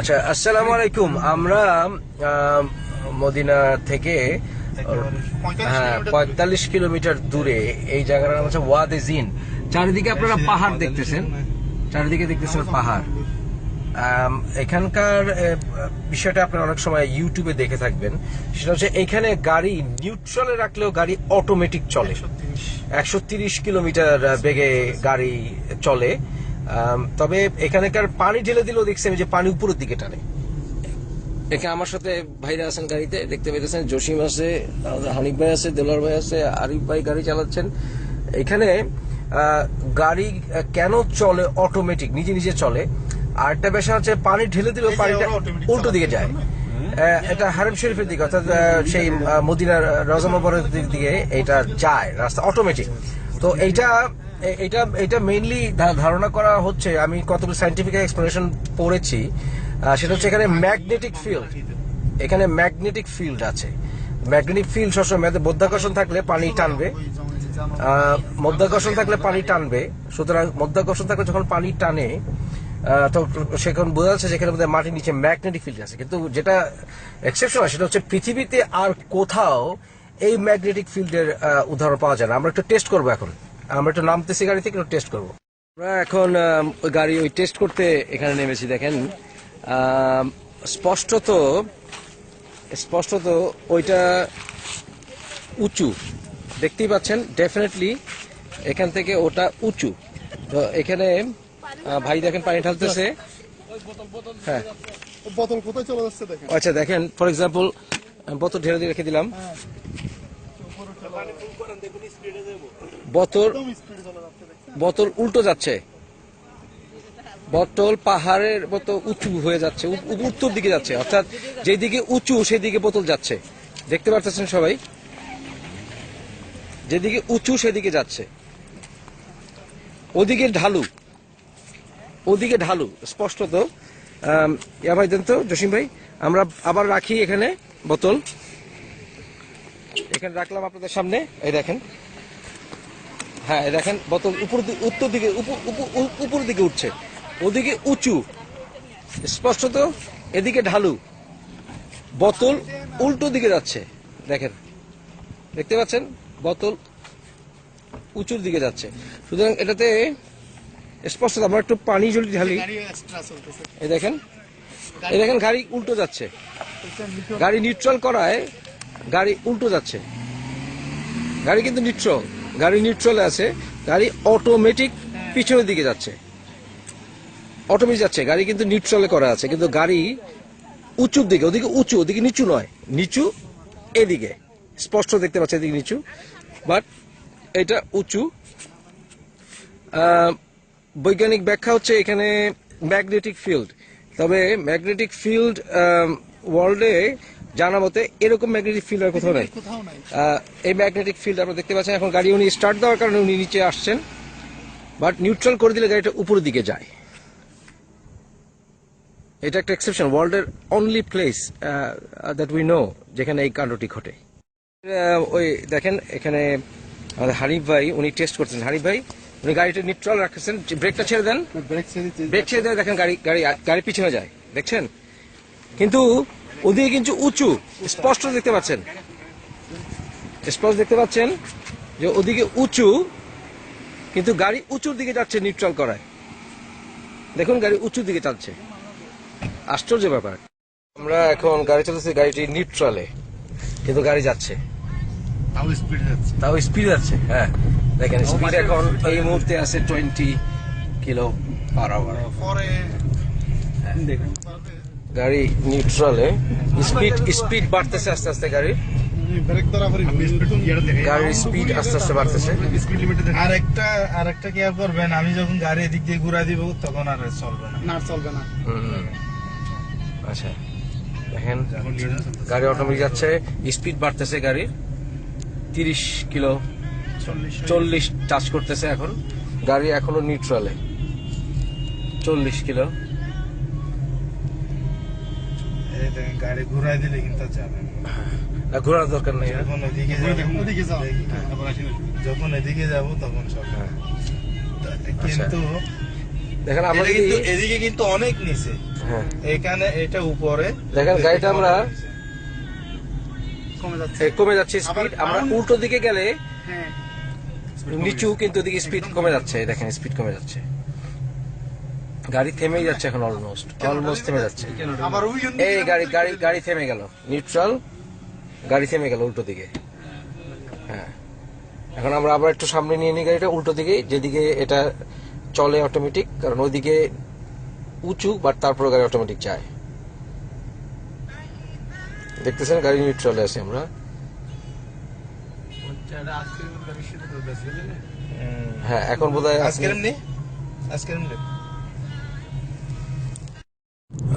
আচ্ছা আসসালামু আলাইকুম। আমরা মদিনা থেকে হ্যাঁ পঁয়তাল্লিশ কিলোমিটার দূরে এই জায়গাটার নাম হচ্ছে ওয়াদে জিন। চারিদিকে আপনারা পাহাড় দেখতেছেন। চারিদিকে দেখতেছেন পাহাড়। এখানকার বিষয়টা আপনারা অনেক সময় ইউটিউবে দেখে থাকবেন। সেটা হচ্ছে এখানে গাড়ি নিউট্রালে রাখলেও গাড়ি অটোমেটিক চলে। একশো তিরিশ। কিলোমিটার বেগে গাড়ি চলে। তবে এখানকার পানি ঢেলে দিলেও দেখছি আমি যে পানি উপরের দিকে টানে। এখানে আমার সাথে ভাইরা আছেন গাড়িতে দেখতে পেতেছেন জসিম আছে হানিফ ভাই আছে দেলোয়ার ভাই আছে আরিফ ভাই গাড়ি চালাচ্ছেন। এখানে গাড়ি কেন চলে অটোমেটিক নিজে নিজে চলে। আর একটা বিষয় হচ্ছে পানি ঢেলে দিলেও পানিটা উল্টো দিকে যায়। এটা হারেম শরীফের দিকে অর্থাৎ সেই মদিনার রজমাবরের দিক দিয়ে এটা যায় রাস্তা অটোমেটিক তো এইটা এটা এটা মেইনলি ধারণা করা হচ্ছে, আমি কতগুলো সাইন্টিফিক এক্সপ্লেনেশন পড়েছি সেটা হচ্ছে এখানে ম্যাগনেটিক ফিল্ড এখানে ম্যাগনেটিক ফিল্ড আছে। ম্যাগনেটিক ফিল্ড সবসময় মধ্যাকর্ষণ থাকলে পানি টানবে মধ্যাকর্ষণ থাকলে পানি টানবে, সুতরাং মধ্যাকর্ষণ থাকলে যখন পানি টানে তো সেখানে বোঝা যাচ্ছে যেখানে বোধহয় মাটির নিচে ম্যাগনেটিক ফিল্ড আছে। কিন্তু যেটা এক্সেপশন সেটা হচ্ছে পৃথিবীতে আর কোথাও এই ম্যাগনেটিক ফিল্ডের উদাহরণ পাওয়া যায় না। আমরা একটু টেস্ট করব এখন। আমরা একটু নামতেছি গাড়ি থেকে একটু টেস্ট করব। আমরা এখন ওই গাড়ি ওই টেস্ট করতে এখানে নেমেছি দেখেন। স্পষ্টত স্পষ্টত ওইটা উঁচু। দেখতেই পাচ্ছেন ডেফিনেটলি এখান থেকে ওটা উঁচু। তো এখানে ভাই দেখেন পানি ঢালতেছে। হ্যাঁ। বোতল কোথায় চলে যাচ্ছে দেখেন? আচ্ছা দেখেন ফর এক্সাম্পল বোতল ঢেলে দিয়ে রেখে দিলাম। বোতল একদম স্পিডে চলে যাচ্ছে দেখছেন? বোতল উল্টো যাচ্ছে। বোতল পাহাড়ের মতো উঁচু হয়ে যাচ্ছে উত্তর দিকে যাচ্ছে অর্থাৎ যেদিকে উঁচু সেদিকে বোতল যাচ্ছে। দেখতে পারতেছেন সবাই? যেদিকে উঁচু সেদিকে যাচ্ছে। ওদিকে ঢালু। ওদিকে ঢালু স্পষ্টত। ইয়া ভাই দেন তো জসিম ভাই আমরা আবার রাখি এখানে বোতল। এখানে রাখলাম আপনাদের সামনে। এই দেখেন। হ্যাঁ দেখেন বোতল উপর উত্তর দিকে উপ- উপ- উপ- উপর দিকে উঠছে। ওদিকে উঁচু। স্পষ্টত এদিকে ঢালু। বোতল উল্টো দিকে যাচ্ছে। দেখেন। দেখতে পাচ্ছেন? বোতল উঁচুর দিকে যাচ্ছে। সুতরাং এটাতে স্পষ্ট আমরা একটু পানি যদি ঢালি। এই দেখেন। এই দেখেন গাড়ি উল্টো যাচ্ছে। গাড়ি নিউট্রাল করায় গাড়ি উল্টো যাচ্ছে। গাড়ি কিন্তু নিউট্রাল গাড়ি নিউট্রালে আছে, গাড়ি অটোমেটিক পিছনের দিকে যাচ্ছে। অটোমেটিক যাচ্ছে, গাড়ি কিন্তু নিউট্রালে করা আছে, কিন্তু গাড়ি উঁচুর দিকে, ওদিকে উঁচু, ওদিকে নিচু নয়, নিচু এদিকে। স্পষ্ট দেখতে পাচ্ছে এদিকে নিচু বাট এটা উঁচু। বৈজ্ঞানিক ব্যাখ্যা হচ্ছে এখানে ম্যাগনেটিক ফিল্ড তবে ম্যাগনেটিক ফিল্ড ওয়ার্ল্ডে জানা মতে এরকম ম্যাগনেটিক ফিল্ড আর কোথাও নেই। এই ম্যাগনেটিক ফিল্ড আপনারা দেখতে পাচ্ছেন এখন গাড়ি উনি স্টার্ট দেওয়ার কারণে উনি নিচে আসছেন। বাট নিউট্রাল করে দিলে গাড়িটা উপরের দিকে যায়। এটা একটা এক্সেপশন ওয়ার্ল্ডের only place that we know যেখানে এই কাণ্ডটি ঘটে। ওই দেখেন এখানে আমাদের হানিফ ভাই উনি টেস্ট করছেন। হানিফ ভাই উনি গাড়িটা নিউট্রাল রাখছেন। ব্রেকটা ছেড়ে দেন। ব্রেক ছেড়ে দিতে ব্রেক ছেড়ে দেয় দেখেন গাড়ি গাড়ি গাড়ি পিছনে যায়। দেখছেন? কিন্তু ওদিকে কিন্তু উঁচু। স্পষ্ট দেখতে পাচ্ছেন। স্পষ্ট দেখতে পাচ্ছেন যে ওদিকে উঁচু কিন্তু গাড়ি উঁচুর দিকে যাচ্ছে নিউট্রাল করায়। দেখুন গাড়ি উঁচুর দিকে যাচ্ছে আশ্চর্য ব্যাপার। আমরা এখন গাড়ি চালাচ্ছি গাড়িটি নিউট্রালে কিন্তু গাড়ি যাচ্ছে। তাও স্পিড যাচ্ছে। তাও স্পিড যাচ্ছে হ্যাঁ। দেখেন স্পিড এখন এই মুহূর্তে আছে টোয়েন্টি কিলো পার আওয়ার দেখুন। গাড়ি নিউট্রালে স্পিড স্পিড বাড়তেছে আস্তে আস্তে গাড়ির গাড়ির স্পিড আস্তে আস্তে বাড়তেছে। স্পিড লিমিট আর একটা আর একটা কি করবেন? আমি যখন গাড়ি এদিক দিয়ে ঘুরা দিব তখন আর চলবে না। না চলবে না। আচ্ছা দেখেন গাড়ি অটোমেটিক যাচ্ছে স্পিড বাড়তেছে গাড়ির। তিরিশ কিলো চল্লিশ। টাচ করতেছে এখন। গাড়ি এখনও নিউট্রালে চল্লিশ কিলো। গাড়ি ঘুরাই দিলে কিন্তু যাবে না। না, ঘোরার দরকার নেই। হ্যাঁ? যখন এদিকে ওদিকে যখন এদিকে যাব তখন সব। হ্যাঁ। কিন্তু দেখেন আমরা কিন্তু এদিকে কিন্তু অনেক নিচে। হ্যাঁ। এখানে এটা উপরে। দেখেন গাড়িটা আমরা কমে যাচ্ছে। এ, কমে যাচ্ছে। স্পিড আমরা উল্টো দিকে গেলে হ্যাঁ। নিচু কিন্তু স্পিড কমে যাচ্ছে। দেখেন স্পিড কমে যাচ্ছে। গাড়ি থেমেই যাচ্ছে এখন অলমোস্ট অলমোস্ট থেমে যাচ্ছে। আবার ওই জন্য এই গাড়ি গাড়ি গাড়ি থেমে গেল নিউট্রাল গাড়ি থেমে গেল উল্টো দিকে। হ্যাঁ। এখন আমরা আবার একটু সামনে নিয়ে নিই গাড়িটা উল্টো দিকে যেদিকে এটা চলে অটোমেটিক কারণ ওইদিকে উঁচু বাট তারপরে গাড়ি অটোমেটিক যায়। দেখতেছেন গাড়ি নিউট্রালে আছে আমরা। হ্যাঁ এখন বোধ হয় আজকের এমনি?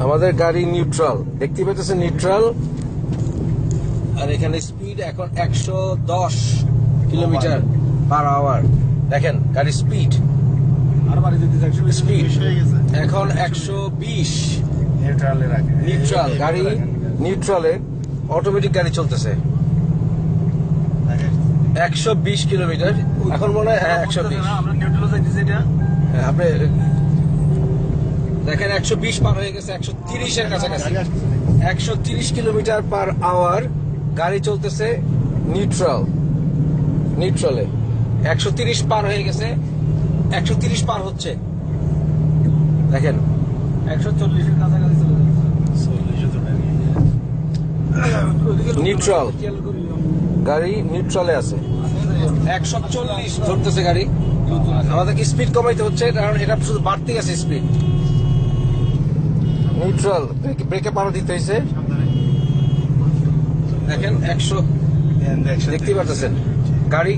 আমাদের গাড়ি নিউট্রাল দেখতে পাচ্ছেন নিউট্রাল আর এখানে স্পিড এখন একশো দশ কিলোমিটার পার আওয়ার দেখেন গাড়ির স্পিড গেছে। এখন একশো বিশ। নিউট্রালে নিউট্রাল গাড়ি নিউট্রালে অটোমেটিক গাড়ি চলতেছে। একশো বিশ কিলোমিটার। এখন মনে হয় হ্যাঁ একশো বিশ। হ্যাঁ, আপনি দেখেন একশো বিশ পার হয়ে গেছে একশো তিরিশের কাছাকাছি। একশো তিরিশ কিলোমিটার পার আওয়ার গাড়ি চলতেছে নিউট্রাল নিউট্রালে। একশো তিরিশ পার হয়ে গেছে একশো তিরিশ পার হচ্ছে। দেখেন একশো চল্লিশের কাছাকাছি চলে নিউট্রাল। গাড়ি নিউট্রালে আছে। একশো চল্লিশ ধরতেছে গাড়ি। আমাদেরকে স্পিড কমাইতে হচ্ছে কারণ এটা শুধু বাড়তেই আছে স্পিড। নিউট্রাল ব্রেকে পাড়া দিতে হয়েছে দেখেন একশো দেখতেই পারতেছেন। গাড়ি